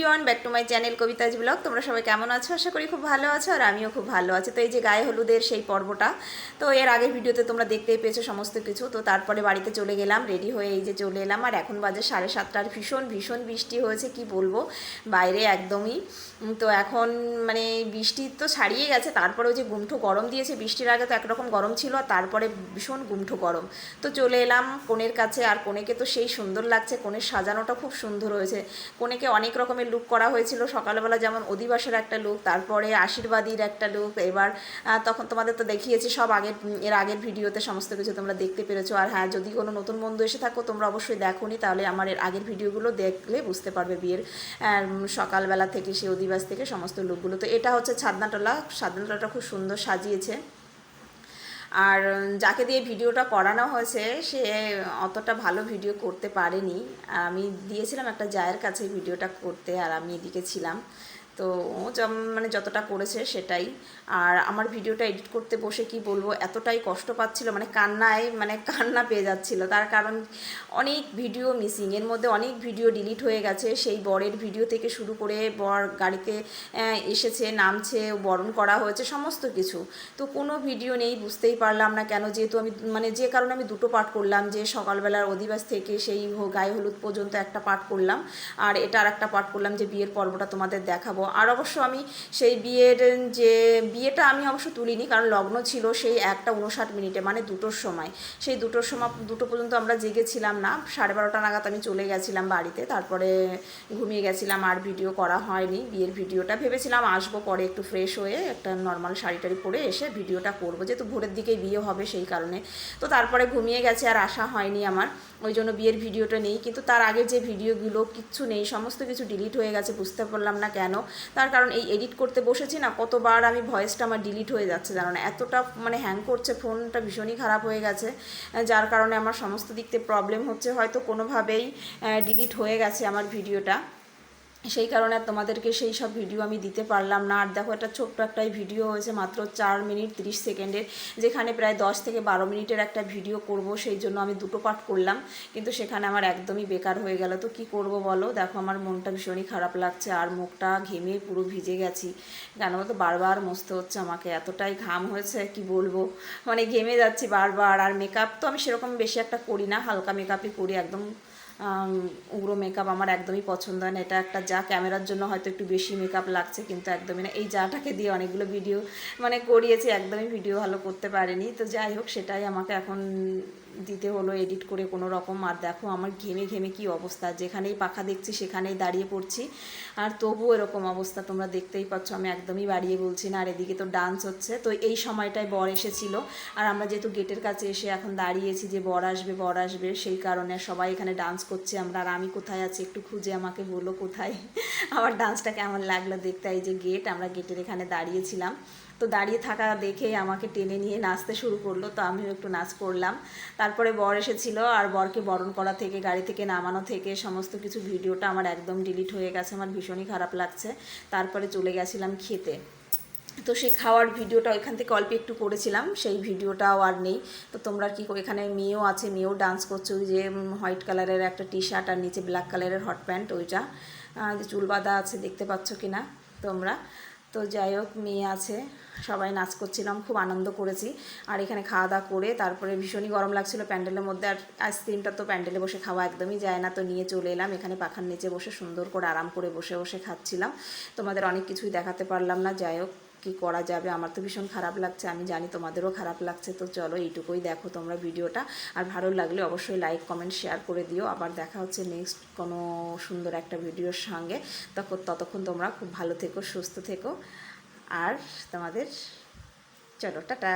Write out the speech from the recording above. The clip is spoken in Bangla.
Back to my channel Kabitaz blog তোমরা সবাই কেমন আছো? আশা করি খুব ভালো আছো আর আমিও খুব ভালো আছি। তো এই যে গায়ে হলুদের সেই পর্বটা, তো এর আগের ভিডিওতে তোমরা দেখতেই পেয়েছ সমস্ত কিছু। তো তারপরে বাড়িতে চলে গেলাম রেডি হয়ে এই যে চলে এলাম। আর এখন বাজে সাড়ে সাতটার ভীষণ ভীষণ বৃষ্টি হয়েছে, কি বলব? বাইরে একদমই। তো এখন মানে বৃষ্টি তো ছাড়িয়ে গেছে। তারপরেও যে গুমঠো গরম দিয়েছে, বৃষ্টির আগে তো একরকম গরম ছিল, আর তারপরে ভীষণ গুমঠো গরম। তো চলে এলাম কনের কাছে, আর কনেকে তো সেই সুন্দর লাগছে, কনের সাজানোটা খুব সুন্দর হয়েছে। কনেকে অনেক রকমের লুক করা হয়েছিল। সকালবেলা যেমন অধিবাসের একটা লুক তারপরে আশীর্বাদীর একটা লুক এবার তখন তোমাদের তো দেখিয়েছি, সব আগের, এর আগের ভিডিওতে সমস্ত কিছু তোমরা দেখতে পেরেছ। আর হ্যাঁ যদি কোনো নতুন বন্ধু এসে থাকো, তোমরা অবশ্যই দেখোনি তাহলে আমার এর আগের ভিডিওগুলো দেখলে বুঝতে পারবে বিয়ের সকালবেলা থেকে, সেই অধিবাস থেকে সমস্ত লুকগুলো তো এটা হচ্ছে ছাদনাটলা, ছাদনাটলাটা খুব সুন্দর সাজিয়েছে। আর যাকে দিয়ে ভিডিওটা করানো হয়েছে, সে অতটা ভালো ভিডিও করতে পারেনি। আমি দিয়েছিলাম একটা জায়ের কাছে ভিডিওটা করতে, আর আমি এদিকে ছিলাম। তো ও মানে যতটা করেছে সেটাই। আর আমার ভিডিওটা এডিট করতে বসে কি বলব, এতটাই কষ্ট পাচ্ছিল মানে কান্নায় মানে কান্না পেয়ে যাচ্ছিল। তার কারণ অনেক ভিডিও মিসিং, এর মধ্যে অনেক ভিডিও ডিলিট হয়ে গেছে। সেই বরের ভিডিও থেকে শুরু করে বর গাড়িতে এসেছে, নামছে, বরণ করা হয়েছে, সমস্ত কিছু। তো কোনো ভিডিও নেই, বুঝতেই পারলাম না কেন, যেহেতু আমি মানে যে কারণে আমি দুটো পার্ট করলাম, যে সকালবেলার অধিবাস থেকে সেই গায়ে হলুদ পর্যন্ত একটা পার্ট করলাম। আর এটা আর একটা পার্ট করলাম, যে বিয়ের পর্বটা তোমাদের দেখাবো। আর অবশ্য আমি সেই বিয়ের, যে বিয়েটা আমি অবশ্য তুলিনি, কারণ লগ্ন ছিল সেই একটা উনষাট মিনিটে মানে দুটোর সময়। সেই দুটোর সময়, দুটো পর্যন্ত আমরা জেগেছিলাম না। সাড়ে বারোটা নাগাদ আমি চলে গেছিলাম বাড়িতে, তারপরে ঘুমিয়ে গেছিলাম, আর ভিডিও করা হয়নি। বিয়ের ভিডিওটা ভেবেছিলাম আসব পরে একটু ফ্রেশ হয়ে একটা নর্মাল শাড়ি টাড়ি পরে এসে ভিডিওটা করব। যেহেতু ভোরের দিকেই বিয়ে হবে সেই কারণে। তো তারপরে ঘুমিয়ে গেছে আর আসা হয়নি আমার। ওই জন্য বিয়ের ভিডিওটা নেই। কিন্তু তার আগের যে ভিডিওগুলো, কিচ্ছু নেই, সমস্ত কিছু ডিলিট হয়ে গেছে, বুঝতে পারলাম না কেন। তার কারণ এই এডিট করতে বসেছি না, কতবার আমি ভয়েসটা আমার ডিলিট হয়ে যাচ্ছে জানো না, এতটা মানে হ্যাং করছে ফোনটা ভীষণই খারাপ হয়ে গেছে যার কারণে আমার সমস্ত দিক থেকে প্রবলেম হচ্ছে, হয়তো কোনোভাবেই ডিলিট হয়ে গেছে আমার ভিডিওটা সেই কারণে তোমাদেরকে সেই সব ভিডিও আমি দিতে পারলাম না। আর দেখো, একটা ছোট্ট একটাই ভিডিও হয়েছে মাত্র চার মিনিট তিরিশ সেকেন্ডের, যেখানে প্রায় দশ থেকে বারো মিনিটের একটা ভিডিও করব, সেই জন্য আমি দুটো পার্ট করলাম। কিন্তু সেখানে আমার একদমই বেকার হয়ে গেল। তো কি করব বলো? দেখো, আমার মনটা ভীষণই খারাপ লাগছে, আর মুখটা ঘেমে পুরো ভিজে গেছি। কেন বলতো? বারবার মস্তে হচ্ছে আমাকে। এতটাই ঘাম হয়েছে, কি বলব? মানে ঘেমে যাচ্ছি বারবার। আর মেকআপ তো আমি সেরকম বেশি একটা করি না, হালকা মেকআপই করি, একদম উগ্র মেকআপ আমার একদমই পছন্দ হয় না। এটা একটা যা ক্যামেরার জন্য হয়তো একটু বেশি মেকআপ লাগছে, কিন্তু একদমই না। এই যাটাকে দিয়ে অনেকগুলো ভিডিও মানে করিয়েছি, একদমই ভিডিও ভালো করতে পারিনি। তো যাই হোক, সেটাই আমাকে এখন দিতে হলো এডিট করে কোনো রকম। আর দেখো আমার ঘেমে ঘেমে কি অবস্থা। যেখানেই পাখা দেখছি, সেখানেই দাঁড়িয়ে পড়ছি। আর তবুও এরকম অবস্থা তোমরা দেখতেই পাচ্ছ, আমি একদমই বাড়িয়ে বলছি না। আর এদিকে তো ডান্স হচ্ছে। তো এই সময়টায় বর এসেছিল। আর আমরা যেহেতু গেটের কাছে এসে এখন দাঁড়িয়েছি যে বর আসবে বর আসবে, সেই কারণে সবাই এখানে ডান্স করছে। আমরা আর আমি কোথায় আছি একটু খুঁজে আমাকে বলো কোথায়? আমার ডান্সটা কেমন লাগল দেখতে? এই যে গেট আমরা গেটের এখানে দাঁড়িয়েছিলাম। তো দাঁড়িয়ে থাকা দেখে আমাকে টেনে নিয়ে নাচতে শুরু করল, তো আমিও একটু নাচ করলাম। তারপরে বর এসেছিল আর বরকে বরণ করা থেকে, গাড়ি থেকে নামানো থেকে, সমস্ত কিছু ভিডিওটা আমার একদম ডিলিট হয়ে গেছে, আমার ভীষণই খারাপ লাগছে। তারপরে চলে গেছিলাম খেতে। তো সেই খাওয়ার ভিডিওটা ওইখান থেকে অল্প একটু করেছিলাম, সেই ভিডিওটাও আর নেই। তো তোমরা কি এখানে মেয়েও আছে, মেয়েও ডান্স করছে, ওই যে হোয়াইট কালারের একটা টি শার্ট আর নিচে ব্ল্যাক কালারের হট প্যান্ট ওইটা। যে চুল বাঁধা আছে, দেখতে পাচ্ছ কি না তোমরা? তো যাই হোক, মেয়ে আছে। সবাই নাচ করছিলাম, খুব আনন্দ করেছি। আর এখানে খাওয়া দাওয়া করে তারপরে ভীষণই গরম লাগছিল প্যান্ডেলের মধ্যে। আর আইসক্রিমটা তো প্যান্ডেলে বসে খাওয়া একদমই যায় না। তো নিয়ে চলে এলাম। এখানে পাখার নিচে বসে সুন্দর করে আরাম করে বসে বসে খাচ্ছিলাম। তোমাদের অনেক কিছুই দেখাতে পারলাম না। যাই হোক কী করা যাবে? আমার তো ভীষণ খারাপ লাগছে, আমি জানি তোমাদেরও খারাপ লাগছে, তো চলো এইটুকুই দেখো তোমরা ভিডিওটা। আর ভালো লাগলে অবশ্যই লাইক কমেন্ট শেয়ার করে দিও। আবার দেখা হচ্ছে নেক্সট কোনো সুন্দর একটা ভিডিওর সঙ্গে। তখন, ততক্ষণ তোমরা খুব ভালো থেকো, সুস্থ থেকো। আর তোমাদের, চলো, টাটা।